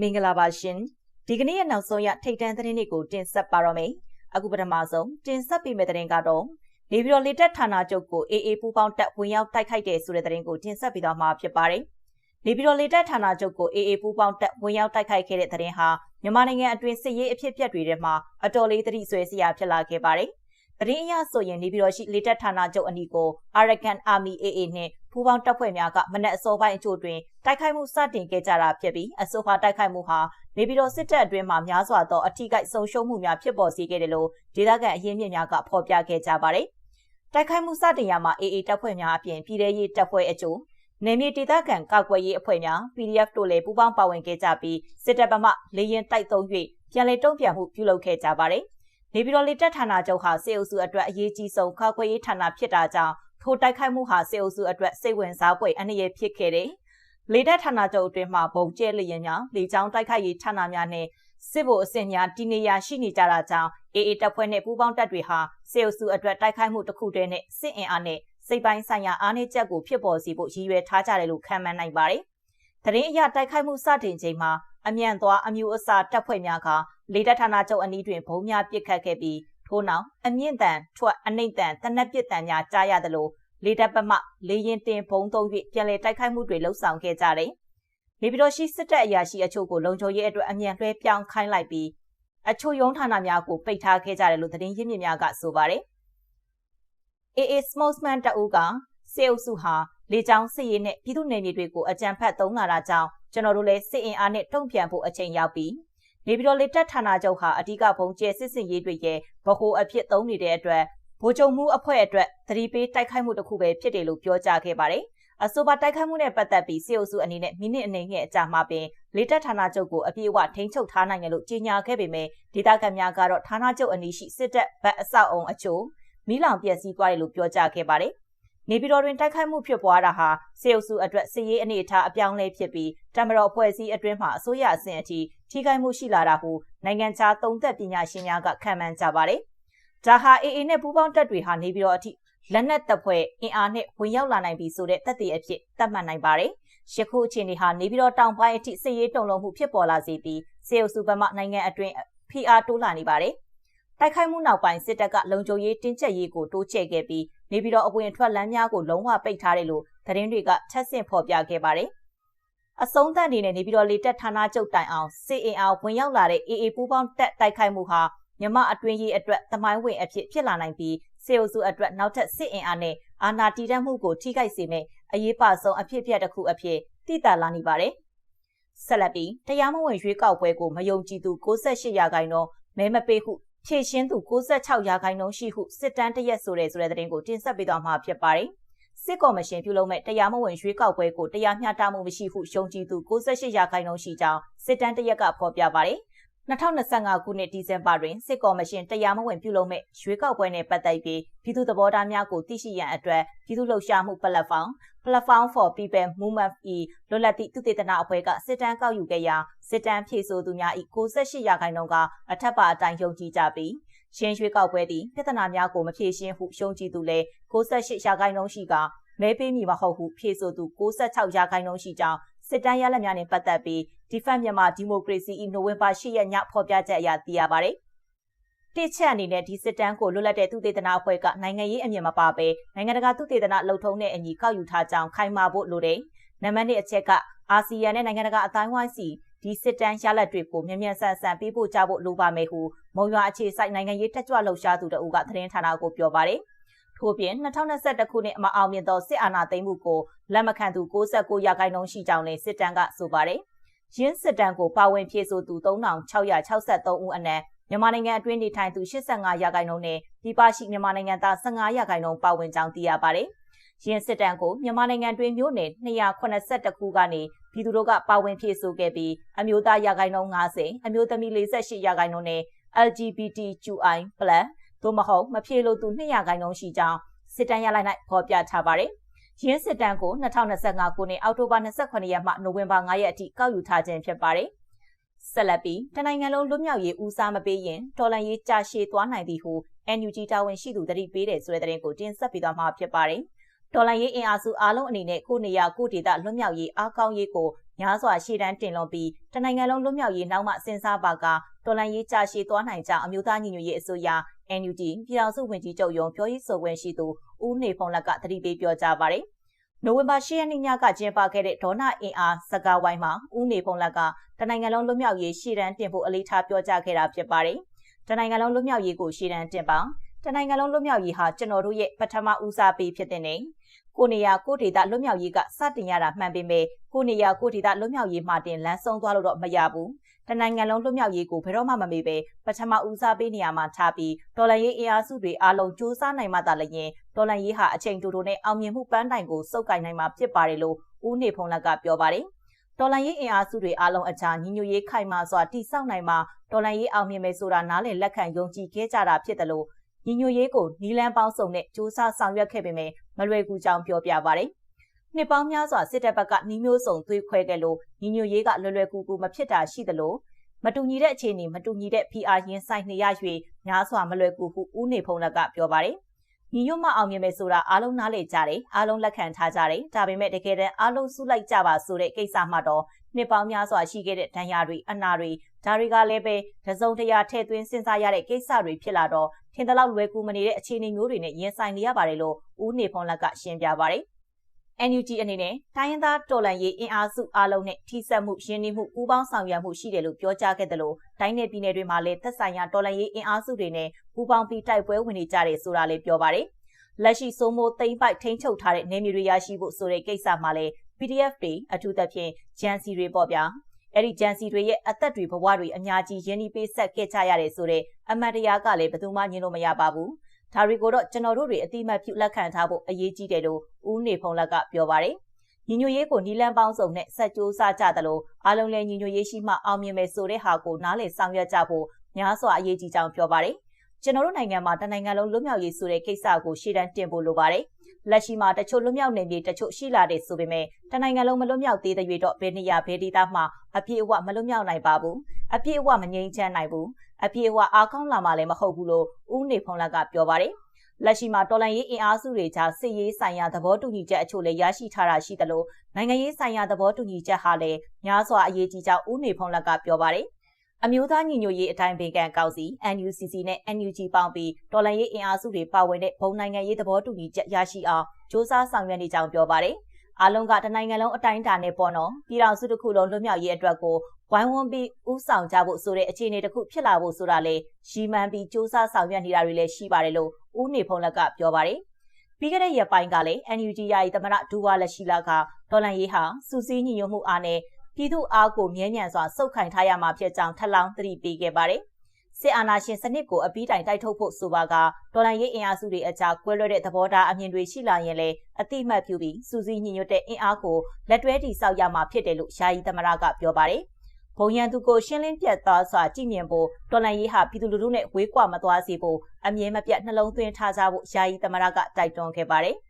မင်္ဂလာပါရှင်ဒီကနေ့ရဲ့နောက်ဆုံးရထိတ်တန့်သတင်းတွေကိုတင်ဆက်ပါတော့မယ်အခုပထမဆုံးတင်ဆက်ပေးမယ့်သတင်းကတော့နေပြည်တော်လေတပ်ဌာနချုပ်ကိုအေအေပူပေါင်းတပ်ဝင်ရောက်တိုက်ခိုက်တဲ့ဆိုတဲ့သတင်းကိုတင်ဆက်ပေးသွားမှာဖြစ်ပါတယ်နေပြည်တော်လေတပ်ဌာနချုပ်ကိုအေအေပူပေါင်းတပ်ဝင်ရောက်တိုက်ခိုက်ခဲ့တဲ့သတင်းဟာမြန်မာနိုင်ငံအတွင်းစစ်ရေးအဖြစ်အပျက်တွေထဲမှာအတော်လေးသတိဆွဲစရာဖြစ်လာခဲ့ပါတယ် သတင်းအရဆိုရင်နေပြည်တော်ရှိလေတပ်ဌာနချုပ်အနီးကို Arakan Army AA နဲ့ပူးပေါင်းတပ်ဖွဲ့များကမနက်အစောပိုင်းအချို့တွင်တိုက်ခိုက်မှုစတင်ခဲ့ကြတာဖြစ်ပြီးအဆိုပါတိုက်ခိုက်မှုဟာနေပြည်တော်စစ်တပ်အတွင်းမှာများစွာသောအထူးကိဆုံးရှုံးမှုများဖြစ်ပေါ်စေခဲ့တယ်လို့ဒေသခံအရင်းမြစ်များကဖော်ပြခဲ့ကြပါတယ်။တိုက်ခိုက်မှုစတင်ရမှာ AA တပ်ဖွဲ့များအပြင်ပြည်ထရေးတပ်ဖွဲ့အချို့နေမြေဒေသခံကောက်ွယ်ရေးအဖွဲ့များ PDF တို့လည်းပူးပေါင်းပါဝင်ခဲ့ကြပြီးစစ်တပ်ဗမာလေရင်တိုက်သုံး၍ပြန်လည်တုံ့ပြန်မှုပြုလုပ်ခဲ့ကြပါတယ်။ နေပြည်တော်လေတပ်ဌာနချုပ်ဟာစေအုပ်စုအတွက်အရေးကြီးဆုံးခောက်ခွေရေးဌာနဖြစ်တာကြောင့်ထိုတိုက်ခိုက်မှုဟာစေအုပ်စုအတွက်စိတ်ဝင်စားဖွယ်အနေရဖြစ်ခဲ့တယ်။လေတပ်ဌာနချုပ်အတွင်းမှာဘုံကျဲလျင်များလေကြောင်းတိုက်ခိုက်ရေးဌာနများနဲ့စစ်ဗိုလ်အဆင့်များတည်နေရရှိနေကြတာကြောင့်အေအေတပ်ဖွဲ့နဲ့ပူးပေါင်းတပ်တွေဟာစေအုပ်စုအတွက်တိုက်ခိုက်မှုတစ်ခုတည်းနဲ့စစ်အင်အားနဲ့စိတ်ပိုင်းဆိုင်ရာအားနည်းချက်ကိုဖြစ်ပေါ်စေဖို့ရည်ရွယ်ထားကြတယ်လို့ခန့်မှန်းနိုင်ပါတယ်။တရင်အရတိုက်ခိုက်မှုစတင်ချိန်မှာအမြန်သွားအမျိုးအစားတပ်ဖွဲ့များက လေတပ်ဌာနချုပ်အနီးတွင်ဘုံများပစ်ခတ်ခဲ့ပြီးထို့နောက်အမြင့်တန်ထွက်အနှိမ့်တန်တနက်ပစ်တန်များကြားရသလိုလေတပ်ပမလေရင်တင်ဘုံသုံး၍ပြန်လည်တိုက်ခိုက်မှုတွေလှုပ်ဆောင်ခဲ့ကြတယ်။နေပြည်တော်ရှိစစ်တပ်အရာရှိအချို့ကိုလုံခြုံရေးအတွက်အမြန်လွှဲပြောင်းခိုင်းလိုက်ပြီးအချို့ရုံးဌာနများကိုပိတ်ထားခဲ့ကြတယ်လို့သတင်းရင်းမြစ်များကဆိုပါတယ်။ AA Spokesman တအူးကစေအုပ်စုဟာလေကြောင်းစစ်ရေးနဲ့ပြည်သူ့နယ်မြေတွေကိုအကြံဖတ်သုံးလာတာကြောင့်ကျွန်တော်တို့လည်းစစ်အင်အားနဲ့တုံ့ပြန်ဖို့အချိန်ရောက်ပြီ နေပြည်တော်လေတပ်ဌာနချုပ်ဟာအဓိကဘုံကျဲစစ်စင်ရေးတွေရဲ့ဗဟိုအဖြစ်သုံးနေတဲ့အတွက်ဗိုလ်ချုပ်မှုအဖွဲ့အတွက်သတိပေးတိုက်ခိုက်မှုတစ်ခုပဲဖြစ်တယ်လို့ပြောကြားခဲ့ပါတယ်။အဆိုပါတိုက်ခိုက်မှုနဲ့ပတ်သက်ပြီးစစ်အုပ်စုအနေနဲ့မိနစ်အနည်းငယ်အကြာမှပင်လေတပ်ဌာနချုပ်ကိုအပြည့်အဝထိန်းချုပ်ထားနိုင်တယ်လို့ကြေညာခဲ့ပေမဲ့ဒေသခံများကတော့ဌာနချုပ်အနီးရှိစစ်တပ်ဗတ်အဆောက်အုံအချို့မိလောင်ပျက်စီးသွားတယ်လို့ပြောကြားခဲ့ပါတယ်။ နေပြည်တော်တွင်တိုက်ခိုက်မှုဖြစ်ပွားတာဟာစေအုပ်စုအတွက်စစ်ရေးအနေအထားအပြောင်းလဲဖြစ်ပြီးတမတော်အဖွဲ့အစည်းအတွင်းမှာအစိုးရအဆင့်အထိထိခိုက်မှုရှိလာတာဟုနိုင်ငံခြားသုံးသက်ပညာရှင်များကခန့်မှန်းကြပါတယ်။ဒါဟာ AA နဲ့ပူးပေါင်းတပ်တွေဟာနေပြည်တော်အထိလက်နက်တပ်ဖွဲ့အင်အားနဲ့ဝင်ရောက်လာနိုင်ပြီဆိုတဲ့တပ်တွေအဖြစ်သတ်မှတ်နိုင်ပါတယ်။ယခုအခြေအနေဟာနေပြည်တော်တောင်ပိုင်းအထိစစ်ရေးတုံ့လုံမှုဖြစ်ပေါ်လာစေပြီးစေအုပ်စုဘက်မှနိုင်ငံအတွင်းဖိအားတိုးလာနေပါတယ်။တိုက်ခိုက်မှုနောက်ပိုင်းစစ်တပ်ကလုံခြုံရေးတင်းကျပ်ရေးကိုတိုးချဲ့ခဲ့ပြီး နေပြည်တော်အဝင်အထွက်လမ်းများကိုလုံးဝပိတ်ထားတယ်လို့သတင်းတွေကထပ်ဆင့်ဖော်ပြခဲ့ပါတယ်။အဆုံးသတ်အနေနဲ့နေပြည်တော်လေတပ်ဌာနချုပ်တိုင်အောင်စစ်အင်အားဝင်ရောက်လာတဲ့ AA ပူးပေါင်းတပ်တိုက်ခိုက်မှုဟာမြမအတွင်းရေးအတွက်သမိုင်းဝင်အဖြစ်ဖြစ်လာနိုင်ပြီးစေအုပ်စုအတွက်နောက်ထပ်စစ်အင်အားနဲ့အာဏာတည်တတ်မှုကိုထိခိုက်စေမယ့်အရေးပါဆုံးအဖြစ်အပျက်တစ်ခုအဖြစ်တည်တာလာနေပါတယ်။ဆက်လက်ပြီးတရားမဝင်ရွေးကောက်ပွဲကိုမယုံကြည်သူ68ရာခိုင်နှုန်းမဲမပေးဟု ဖြည့်ရှင်းသူ66ရာခိုင်နှုန်းရှိဟုစစ်တမ်းတရက်ဆိုတဲ့ဆိုတဲ့သတင်းကိုတင်ဆက်ပေးသွားမှာဖြစ်ပါတယ်။စစ်ကော်မရှင်ပြုလုပ်မဲ့တရားမဝင်ရွေးကောက်ပွဲကိုတရားမျှတမှုမရှိဟုရှုံကြည်သူ68ရာခိုင်နှုန်းရှိကြောင်းစစ်တမ်းတရက်ကဖော်ပြပါတယ် 2025ခုနှစ်ဒီဇင်ဘာတွင်စစ်ကော်မရှင်တရားမဝင်ပြုလုပ်မဲ့ရွေးကောက်ပွဲနဲ့ပတ်သက်ပြီးပြည်သူ့သဘောထားများကိုသိရှိရန်အတွက်ပြည်သူ့လှုပ်ရှားမှု platform Platform for People Movement E လွတ်လပ်သည့်သုတေသနအဖွဲ့ကစစ်တမ်းကောက်ယူခဲ့ရာစစ်တမ်းဖြည့်ဆို့သူများ၏68ရာခိုင်နှုန်းကအထက်ပါအတိုင်းယုံကြည်ကြပြီးရှင်းရွေးကောက်ပွဲသည်ပြဿနာများကိုမဖြေရှင်းဟုရှုံကြည်သူလည်း68ရာခိုင်နှုန်းရှိကမဲပေးမည်မဟုတ်ဟုဖြေဆိုသူ66ရာခိုင်နှုန်းရှိကြောင်း စစ်တမ်းရလဒ်များနဲ့ပတ်သက်ပြီး Defend မြန်မာဒီမိုကရေစီ၏နိုဝင်ဘာ10ရက်ညဖော်ပြချက်အရသိရပါတယ်။တစ်ချက်အနေနဲ့ဒီစစ်တမ်းကိုလွတ်လပ်တဲ့သူတေသနာအဖွဲ့ကနိုင်ငံရေးအမြင်မပါဘဲနိုင်ငံတကာသူတေသနာလှုပ်ထုံးတဲ့အညီကောက်ယူထားကြောင်းခိုင်မာဖို့လိုတယ်။နံပါတ်1အချက်ကအာဆီယံနဲ့နိုင်ငံတကာအတိုင်းဝိုင်းစီဒီစစ်တမ်းရလဒ်တွေကိုမြန်မြန်ဆန်ဆန်ပေးပို့ကြဖို့လိုပါမယ်ဟုမုံရွာအခြေစိုက်နိုင်ငံရေးတက်ကြွလှုပ်ရှားသူတအုပ်ကသတင်းဌာနကိုပြောပါတယ်။ ထို့ပြင်2021ခုနှစ်မအောင်မြင်သောစစ်အာဏာသိမ်းမှုကိုလက်မခံသူ69ရာခိုင်နှုန်းရှိကြောင်းလည်းစစ်တမ်းကဆိုပါတယ်။ရင်းစစ်တမ်းကိုပါဝင်ဖြည့်ဆို့သူ3663ဦးအနက်မြန်မာနိုင်ငံအတွင်းနေထိုင်သူ85ရာခိုင်နှုန်းနဲ့ပြည်ပရှိမြန်မာနိုင်ငံသား15ရာခိုင်နှုန်းပါဝင်ကြောင်းသိရပါတယ်။ရင်းစစ်တမ်းကိုမြန်မာနိုင်ငံတွင်းမြို့နယ်282ခုကနေပြည်သူတို့ကပါဝင်ဖြည့်ဆို့ခဲ့ပြီးအမျိုးသားရာခိုင်နှုန်း90အမျိုးသမီး48ရာခိုင်နှုန်းနဲ့ LGBTQI+ သို့မဟုတ်မဖြေလို့သူ200ခိုင်နှုန်းရှိကြောင်းစစ်တမ်းရလိုက်၌ဖော်ပြထားပါတယ်။ရင်းစစ်တမ်းကို2025ခုနှစ်အောက်တိုဘာ28ရက်မှနိုဝင်ဘာ9ရက်အထိကောက်ယူထားခြင်းဖြစ်ပါတယ်။ဆက်လက်ပြီးတနိုင်ငံလုံးလွတ်မြောက်ရေးဦးစားမပေးရင်တော်လန်ရေးကြာရှည်သွားနိုင်သည်ဟု NUG တာဝန်ရှိသူတတိပေးတယ်ဆိုတဲ့သတင်းကိုတင်ဆက်ပေးသွားမှာဖြစ်ပါတယ်။ဒေါ်လာရေးအင်အားစုအားလုံးအနေနဲ့ကိုနေရကိုဒေတာလွတ်မြောက်ရေးအားကောင်းရေးကိုများစွာရှေ့တန်းတင်လွန်ပြီးတနိုင်ငံလုံးလွတ်မြောက်ရေးနောက်မှစဉ်းစားပါက တော်လန်ရေးကြာရှည်သွားနိုင်ကြောင်းအမျိုးသားညီညွတ်ရေးအစိုးရ NUG ပြည်ထောင်စုဝန်ကြီးချုပ်ရုံးပြောရေးဆိုခွင့်ရှိသူဦးနေဖုံးလက်ကတတိပေးပြောကြားပါတယ်။နိုဝင်ဘာ10ရက်နေ့ညကကျင်းပခဲ့တဲ့ဒေါနာအင်အားစကားဝိုင်းမှာဦးနေဖုံးလက်ကတနိုင်ငံလုံးလွတ်မြောက်ရေးရှေ့တန်းတင်ဖို့အလေးထားပြောကြားခဲ့တာဖြစ်ပါတယ်။တနိုင်ငံလုံးလွတ်မြောက်ရေးကိုရှေ့တန်းတင်ပါတနိုင်ငံလုံးလွတ်မြောက်ရေးဟာကျွန်တော်တို့ရဲ့ပထမဦးစားပေးဖြစ်တဲ့နေကိုနေရကိုဒေတာလွတ်မြောက်ရေးကစတင်ရတာမှန်ပေမဲ့ကိုနေရကိုဒေတာလွတ်မြောက်ရေးမှတင်လမ်းဆုံးသွားလို့တော့မရဘူး တနိုင်ငံလုံးလွတ်မြောက်ရေးကိုဘယ်တော့မှမမေ့ပဲပထမဦးစားပေးနေရမှာထားပြီးဒေါ်လာရေးအင်အားစုတွေအားလုံးစ조사နိုင်မှသာလျင်ဒေါ်လာရေးဟာအချိန်တူတူနဲ့အောင်မြင်မှုပန်းတိုင်ကိုစုပ်ကိုင်နိုင်မှာဖြစ်ပါတယ်လို့ဦးနေဖုံးလက်ကပြောပါတယ်ဒေါ်လာရေးအင်အားစုတွေအားလုံးအကြားညီညွတ်ရေးခိုင်မာစွာတည်ဆောက်နိုင်မှာဒေါ်လာရေးအောင်မြင်မယ်ဆိုတာနားလည်လက်ခံယုံကြည်ခဲ့ကြတာဖြစ်တယ်လို့ညီညွတ်ရေးကိုနီလန်းပေါင်းစုံနဲ့စ조사ဆောင်ရွက်ခဲ့ပေမဲ့မလွယ်ကူကြောင်းပြောပြပါတယ်။ နှစ်ပေါင်းများစွာစစ်တပ်ဘက်ကနှီးမျိုးစုံသွေးခွဲခဲ့လို့ညီညွတ်ရေးကလွယ်လွယ်ကူကူမဖြစ်တာရှိသလိုမတူညီတဲ့အခြေအနေမတူညီတဲ့ PR ရင်းဆိုင်နေရ၍များစွာမလွယ်ကူဟုဦးနေဖုံးလက်ကပြောပါတယ်။ညီညွတ်မအောင်မြင်မယ်ဆိုတာအားလုံးနားလည်ကြတယ်အားလုံးလက်ခံထားကြတယ်ဒါပေမဲ့တကယ်တမ်းအားလုံးစုလိုက်ကြပါဆိုတဲ့ကိစ္စမှတော့နှစ်ပေါင်းများစွာရှိခဲ့တဲ့ဒဏ်ရာတွေအနာတွေဒါတွေကလည်းပဲတစုံတရာထည့်သွင်းစဉ်းစားရတဲ့ကိစ္စတွေဖြစ်လာတော့ထင်သလောက်လွယ်ကူမနေတဲ့အခြေအနေမျိုးတွေနဲ့ရင်ဆိုင်နေရပါတယ်လို့ဦးနေဖုံးလက်ကရှင်းပြပါတယ်။ NUG အနေနဲ့တိုင်းရင်းသားတော်လှန်ရေးအင်အားစုအလုံးနဲ့ထိစပ်မှုရင်းနှီးမှုပူးပေါင်းဆောင်ရွက်မှုရှိတယ်လို့ပြောကြားခဲ့တယ်လို့တိုင်းနယ်ပြည်နယ်တွေမှာလည်းသက်ဆိုင်ရာတော်လှန်ရေးအင်အားစုတွေနဲ့ပူးပေါင်းပြီးတိုက်ပွဲဝင်နေကြတယ်ဆိုတာလည်းပြောပါတယ်။လက်ရှိစိုးမိုးသိမ့်ပိုက်ထိန်းချုပ်ထားတဲ့နေမြေတွေရရှိဖို့ဆိုတဲ့ကိစ္စမှာလည်း PDF တွေအထူးသဖြင့်ဂျန်စီတွေပေါ့ဗျာ။အဲ့ဒီဂျန်စီတွေရဲ့အသက်တွေဘဝတွေအများကြီးရင်းနှီးပေးဆက်ခဲ့ကြရတယ်ဆိုတဲ့အမတ်တရားကလည်းဘယ်သူမှညင်လို့မရပါဘူး။ ဒါတွေကိုတော့ကျွန်တော်တို့တွေအတိမတ်ပြုလက်ခံထားဖို့အရေးကြီးတယ်လို့ဦးနေဖုံးလက်ကပြောပါတယ်။ညီညွတ်ရေးကိုနီလန်းပေါင်းစုံနဲ့ဆက်ကြိုးစားကြသလိုအားလုံးလည်းညီညွတ်ရေးရှိမှအောင်မြင်မယ်ဆိုတဲ့ဟာကိုနားလည်ဆောင်ရွက်ကြဖို့များစွာအရေးကြီးကြောင်းပြောပါတယ်။ကျွန်တော်တို့နိုင်ငံမှာတနိုင်ငံလုံးလွတ်မြောက်ရေးဆိုတဲ့ကိစ္စကိုရှေ့တန်းတင်ဖို့လိုပါတယ်။ လက်ရှိမှာတချို့လွတ်မြောက်နေပြီတချို့ရှိလာတဲ့ဆိုပေမဲ့တနိုင်ငံလုံးမလွတ်မြောက်သေးတဲ့၍တော့ဘယ်နေရာဘယ်ဒေသမှအပြည့်အဝမလွတ်မြောက်နိုင်ပါဘူး။အပြည့်အဝမငြိမ်းချမ်းနိုင်ဘူးအပြေအဝအားကောင်းလာမှလည်းမဟုတ်ဘူးလို့ဦးနေဖုံးလက်ကပြောပါတယ်လက်ရှိမှာတော်လန်ရေးအင်အားစုတွေကြားစစ်ရေးဆိုင်ရာသဘောတူညီချက်အချို့လည်းရရှိထားတာရှိသလိုနိုင်ငံရေးဆိုင်ရာသဘောတူညီချက်ဟာလည်းများစွာအရေးကြီးကြောင်းဦးနေဖုံးလက်ကပြောပါတယ် အမျိုးသားညီညွတ်ရေးအတိုင်းပင်ကန်ကောက်စီ NUCC နဲ့ NUG ပေါင်းပြီးတော်လှန်ရေးအင်အားစုတွေပါဝင်တဲ့ဘုံနိုင်ငံရေးသဘောတူညီချက်ရရှိအောင်စ조사ဆောင်ရွက်နေကြောင်းပြောပါတယ်။အားလုံးကတနိုင်ငံလုံးအတိုင်းအတာနဲ့ပေါ့နော်။ပြည်တော်စုတစ်ခုလုံးလွတ်မြောက်ရေးအတွက်ကိုဝိုင်းဝန်းပြီးဥဆောင်ကြဖို့ဆိုတဲ့အခြေအနေတစ်ခုဖြစ်လာဖို့ဆိုတာလေရီမန်ပြီးစ조사ဆောင်ရွက်နေတာတွေလည်းရှိပါတယ်လို့ဦးနေဖုံးလက်ကပြောပါတယ်။ပြီးခဲ့တဲ့ရက်ပိုင်းကလည်း NUG ယာယီသမရဒူဝါလက်ရှိလာကဒေါ်လန်ရေးဟာစူးစီးညီညွတ်မှုအားနဲ့ ပြည်သူအားကိုမြဲမြံစွာစုပ်ခိုင်ထားရမှာဖြစ်ကြောင်းထပ်လောင်းသတိပေးခဲ့ပါတယ်။စစ်အာဏာရှင်စနစ်ကိုအပြီးတိုင်တိုက်ထုတ်ဖို့ဆိုပါကဒေါ်လာရေးအင်အားစုတွေအကြားကွဲလွဲတဲ့သဘောထားအမြင်တွေရှိလာရင်လည်းအတိမတ်ပြုပြီးစူးစီးညီညွတ်တဲ့အင်အားကိုလက်တွဲတည်ဆောက်ရမှာဖြစ်တယ်လို့ယာယီသမရကပြောပါတယ်။ဘုံရန်သူကိုရှင်းလင်းပြတ်သားစွာကြည့်မြင်ဖို့တော်လန်ရေးဟာပြည်သူလူထုနဲ့ဝေးကွာမသွားစေဖို့အမြဲမပြတ်နှလုံးသွင်းထားကြဖို့ယာယီသမရကတိုက်တွန်းခဲ့ပါတယ်။